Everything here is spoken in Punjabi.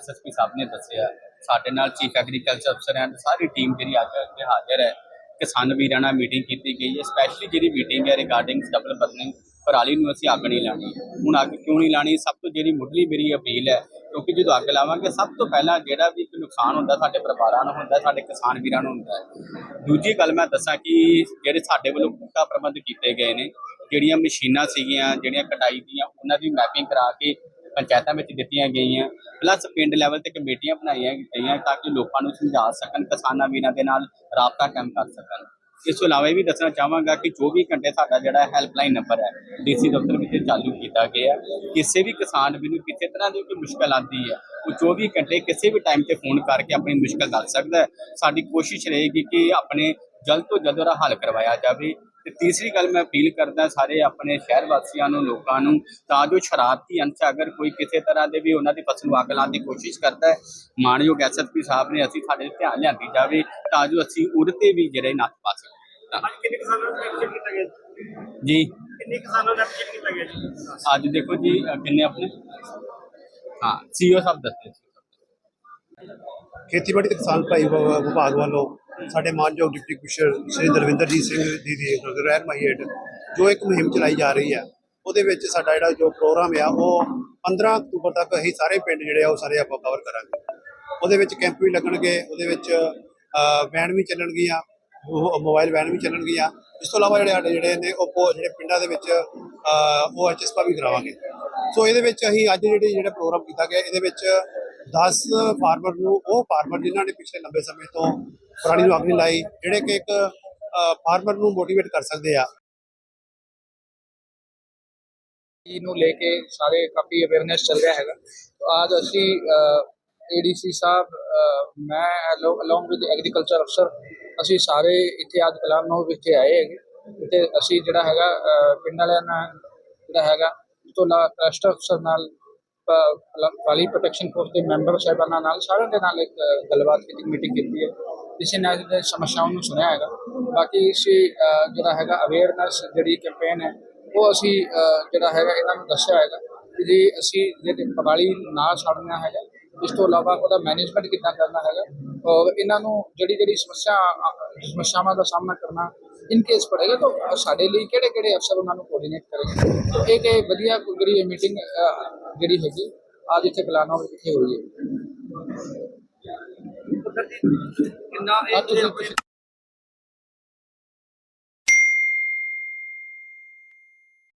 ਸਾਹਿਬ ਨੇ ਦੱਸਿਆ, ਸਾਡੇ ਨਾਲ ਚੀਫ ਐਗਰੀਕਲਚਰ ਅਫਸਰ ਐਂਡ ਸਾਰੀ ਟੀਮ ਜਿਹੜੀ ਅੱਜ ਇੱਥੇ ਹਾਜ਼ਰ ਹੈ, ਕਿਸਾਨ ਵੀਰਾਂ ਨਾਲ ਮੀਟਿੰਗ ਕੀਤੀ ਗਈ ਹੈ ਸਪੈਸ਼ਲੀ ਜਿਹੜੀ ਮੀਟਿੰਗ ਹੈ ਰਿਗਾਰਡਿੰਗ ਡਬਲ ਬਦਲਿੰਗ ਪਰਾਲੀ ਨੂੰ ਅਸੀਂ ਅੱਗ ਨਹੀਂ ਲਾਣੀ ਹੁਣ ਅੱਗ ਕਿਉਂ ਨਹੀਂ ਲਾਣੀ ਸਭ ਤੋਂ ਜਿਹੜੀ ਮੁੱਢਲੀ ਮੇਰੀ ਅਪੀਲ ਹੈ, ਕਿਉਂਕਿ ਜਦੋਂ ਅੱਗ ਲਾਵਾਂਗੇ, ਸਭ ਤੋਂ ਪਹਿਲਾਂ ਜਿਹੜਾ ਵੀ ਇੱਕ ਨੁਕਸਾਨ ਹੁੰਦਾ ਸਾਡੇ ਪਰਿਵਾਰਾਂ ਨੂੰ ਹੁੰਦਾ, ਸਾਡੇ ਕਿਸਾਨ ਵੀਰਾਂ ਨੂੰ ਹੁੰਦਾ ਹੈ। ਦੂਜੀ ਗੱਲ ਮੈਂ ਦੱਸਾਂ ਕਿ ਜਿਹੜੇ ਸਾਡੇ ਵੱਲੋਂ ਪੁਖਤਾ ਪ੍ਰਬੰਧ ਕੀਤੇ ਗਏ ਨੇ, ਜਿਹੜੀਆਂ ਮਸ਼ੀਨਾਂ ਸੀਗੀਆਂ, ਜਿਹੜੀਆਂ ਕਟਾਈ ਦੀਆਂ, ਉਹਨਾਂ ਦੀ ਮੈਪਿੰਗ ਕਰਾ ਕੇ ਪੰਚਾਇਤਾਂ ਵਿੱਚ ਦਿੱਤੀਆਂ ਗਈਆਂ। ਪਲੱਸ ਪਿੰਡ ਲੈਵਲ ਤੇ ਕਮੇਟੀਆਂ ਬਣਾਈਆਂ ਗਈਆਂ ਤਾਂ ਕਿ ਲੋਕਾਂ ਨੂੰ ਸਮਝਾ ਸਕਣ, ਕਿਸਾਨਾਂ ਵੀ ਇਹਨਾਂ ਦੇ ਨਾਲ ਰਾਬਤਾ ਕਾਇਮ ਕਰ ਸਕਣ। ਇਸ ਤੋਂ ਇਲਾਵਾ ਇਹ ਵੀ ਦੱਸਣਾ ਚਾਹਾਂਗਾ ਕਿ 24 ਘੰਟੇ ਸਾਡਾ ਜਿਹੜਾ ਹੈਲਪਲਾਈਨ ਨੰਬਰ ਹੈ, ਡੀਸੀ ਦਫ਼ਤਰ ਵਿੱਚ ਚਾਲੂ ਕੀਤਾ ਗਿਆ। ਕਿਸੇ ਵੀ ਕਿਸਾਨ ਵੀ ਨੂੰ ਕਿਸੇ ਤਰ੍ਹਾਂ ਦੀ ਕੋਈ ਮੁਸ਼ਕਲ ਆਉਂਦੀ ਹੈ, ਉਹ 24 ਘੰਟੇ ਕਿਸੇ ਵੀ ਟਾਈਮ ਤੇ ਫੋਨ ਕਰਕੇ ਆਪਣੀ ਮੁਸ਼ਕਲ ਦੱਸ ਸਕਦਾ ਹੈ। ਸਾਡੀ ਕੋਸ਼ਿਸ਼ ਰਹੇਗੀ ਕਿ ਆਪਣੇ ਜਲਦ ਤੋਂ ਜਲਦ ਉਹਦਾ ਹੱਲ ਕਰਵਾਇਆ ਜਾਵੇ। ਤੇ ਤੀਸਰੀ ਗੱਲ ਮੈਂ ਅਪੀਲ ਕਰਦਾ ਸਾਰੇ ਆਪਣੇ ਸ਼ਹਿਰ ਵਾਸੀਆਂ ਨੂੰ ਲੋਕਾਂ ਨੂੰ ਤਾਂ ਜੋ ਸ਼ਰਾਰਤੀ ਅੰਸ਼ ਅਗਰ ਕੋਈ ਕਿਸੇ ਤਰ੍ਹਾਂ ਦੇ ਵੀ ਉਹਨਾਂ ਦੀ ਫਸਲ ਨੂੰ ਅੱਗ ਲਾਉਣ ਦੀ ਕੋਸ਼ਿਸ਼ ਕਰਦਾ ਹੈ ਮਾਨਯੋਗ ਐਸਐਸਪੀ ਸਾਹਿਬ ਨੇ ਅਸੀਂ ਸਾਡੇ ਧਿਆਨ ਲਿਆਂਦੀ ਜਾਵੇ ਤਾਂ ਜੋ ਅਸੀਂ ਉਹਦੇ ਤੇ ਵੀ ਜਿਹੜੇ ਨੱਥ ਪਾ ਸਕੀਏ। ਅੱਜ ਕਿੰਨੇ ਕਿਸਾਨਾਂ ਨੂੰ ਐਕਸ਼ਨ ਕੀਤਾ ਗਿਆ ਜੀ? ਕਿੰਨੇ ਕਿਸਾਨਾਂ ਨੂੰ ਐਕਸ਼ਨ ਕੀਤਾ ਗਿਆ ਜੀ? ਅੱਜ ਦੇਖੋ ਜੀ ਕਿੰਨੇ ਆਪਣੇ? ਹਾਂ ਸੀਓ ਸਾਹਿਬ ਦੱਸਦੇ ਖੇਤੀਬਾੜੀ ਤੇ ਕਿਸਾਨ ਭਾਈ ਵਿਭਾਗ ਵੱਲੋਂ ਸਾਡੇ ਮਾਨਯੋਗ ਡਿਪਟੀ ਕਮਿਸ਼ਨਰ ਸ਼੍ਰੀ ਦਲਵਿੰਦਰਜੀਤ ਸਿੰਘ ਜੀ ਦੀ ਰਹਿਨਮਾਈ ਹੇਠ ਜੋ ਇੱਕ ਮੁਹਿੰਮ ਚਲਾਈ ਜਾ ਰਹੀ ਹੈ ਉਹਦੇ ਵਿੱਚ ਸਾਡਾ ਜਿਹੜਾ ਜੋ ਪ੍ਰੋਗਰਾਮ ਆ ਉਹ 15 ਅਕਤੂਬਰ ਤੱਕ ਅਸੀਂ ਸਾਰੇ ਪਿੰਡ ਜਿਹੜੇ ਆ ਉਹ ਸਾਰੇ ਆਪਾਂ ਕਵਰ ਕਰਾਂਗੇ। ਉਹਦੇ ਵਿੱਚ ਕੈਂਪ ਵੀ ਲੱਗਣਗੇ ਉਹਦੇ ਵਿੱਚ ਵੈਨ ਵੀ ਚੱਲਣਗੀਆਂ ਉਹ ਮੋਬਾਈਲ ਵੈਨ ਵੀ ਚੱਲਣਗੀਆਂ। ਇਸ ਤੋਂ ਇਲਾਵਾ ਜਿਹੜੇ ਸਾਡੇ ਜਿਹੜੇ ਨੇ ਉਹ ਜਿਹੜੇ ਪਿੰਡਾਂ ਦੇ ਵਿੱਚ ਅ, ਉਹ ਐਚਐਸਪਾ ਵੀ ਕਰਾਵਾਂਗੇ। ਸੋ ਇਹਦੇ ਵਿੱਚ ਅਸੀਂ ਅੱਜ ਜਿਹੜੇ ਜਿਹੜਾ ਪ੍ਰੋਗਰਾਮ ਕੀਤਾ ਗਿਆ ਇਹਦੇ ਵਿੱਚ 10 ਫਾਰਮਰ ਨੂੰ ਉਹ ਫਾਰਮਰ ਜਿਨ੍ਹਾਂ ਨੇ ਪਿਛਲੇ ਲੰਬੇ ਸਮੇਂ ਤੋਂ ਪਰਾਲੀ ਨੂੰ ਅੱਗ ਨਹੀਂ ਲਾਈ, ਜਿਹੜੇ ਕਿ ਇੱਕ ਫਾਰਮਰ ਨੂੰ ਮੋਟੀਵੇਟ ਕਰ ਸਕਦੇ ਆ। ਨੂੰ ਲੈ ਕੇ ਸਾਰੇ ਕਾਫੀ ਅਵੇਅਰਨੈਸ ਚੱਲ ਰਿਹਾ ਹੈਗਾ। ਤਾਂ ਅੱਜ ਅਸੀਂ ਏਡੀਸੀ ਸਾਹਿਬ ਮੈਂ ਅਲੋਂਗ ਵਿਦ ਐਗਰੀਕਲਚਰ ਅਫਸਰ ਅਸੀਂ ਸਾਰੇ ਇੱਥੇ ਅੱਜ ਕਲਾਮਨੌਰ ਵਿਖੇ ਆਏ ਹੈਗੇ। ਤੇ ਅਸੀਂ ਜਿਹੜਾ ਹੈਗਾ ਪਿੰਡ ਵਾਲਿਆਂ ਨਾਲ ਜਿਹੜਾ ਹੈਗਾ, ਉਸ ਤੋਂ ਲਾ ਕਲਸਟਰ ਅਫਸਰ ਨਾਲ ਵਾਲੀ ਪ੍ਰੋਟੈਕਸ਼ਨ ਫੋਰਸ ਦੇ ਮੈਂਬਰ ਸਾਹਿਬਾਨਾਂ ਨਾਲ ਸਾਰਿਆਂ ਦੇ ਨਾਲ ਇੱਕ ਗੱਲਬਾਤ ਕੀਤੀ ਮੀਟਿੰਗ ਕੀਤੀ ਹੈ। ਜਿਸ ਨਾਲ ਇਹਨਾਂ ਸਮੱਸਿਆਵਾਂ ਨੂੰ ਸੁਣਿਆ ਹੈਗਾ। ਬਾਕੀ ਅਸੀਂ ਜਿਹੜਾ ਹੈਗਾ ਅਵੇਅਰਨੈਸ ਜਿਹੜੀ ਕੈਂਪੇਨ ਹੈ, ਉਹ ਅਸੀਂ ਜਿਹੜਾ ਹੈਗਾ ਇਹਨਾਂ ਨੂੰ ਦੱਸਿਆ ਹੈਗਾ ਕਿ ਅਸੀਂ ਜਿਹੜੇ ਪਰਾਲੀ ਨਾ ਛੱਡਣਾ ਹੈਗਾ, ਇਸ ਤੋਂ ਇਲਾਵਾ ਉਹਦਾ ਮੈਨੇਜਮੈਂਟ ਕਿੱਦਾਂ ਕਰਨਾ ਹੈਗਾ ਔਰ ਇਹਨਾਂ ਨੂੰ ਜਿਹੜੀ ਜਿਹੜੀ ਸਮੱਸਿਆ ਸਮੱਸਿਆਵਾਂ ਦਾ ਸਾਹਮਣਾ ਕਰਨਾ ਇਨ ਕੇਸ ਪੜੇਗਾ ਤਾਂ ਸਾਡੇ ਲਈ ਕਿਹੜੇ ਕਿਹੜੇ ਅਫਸਰ ਉਹਨਾਂ ਨੂੰ ਕੋਆਰਡੀਨੇਟ ਕਰਨਗੇ? ਤਾਂ ਇਹ ਤੇ ਵਧੀਆ ਜਿਹੜੀ ਮੀਟਿੰਗ ਜਿਹੜੀ ਹੈਗੀ ਅੱਜ ਇੱਥੇ ਕਲਾਨਾ ਵਿਖੇ ਹੋਈ ਹੈ? ਕਿੰਨਾ ਤੁਸੀਂ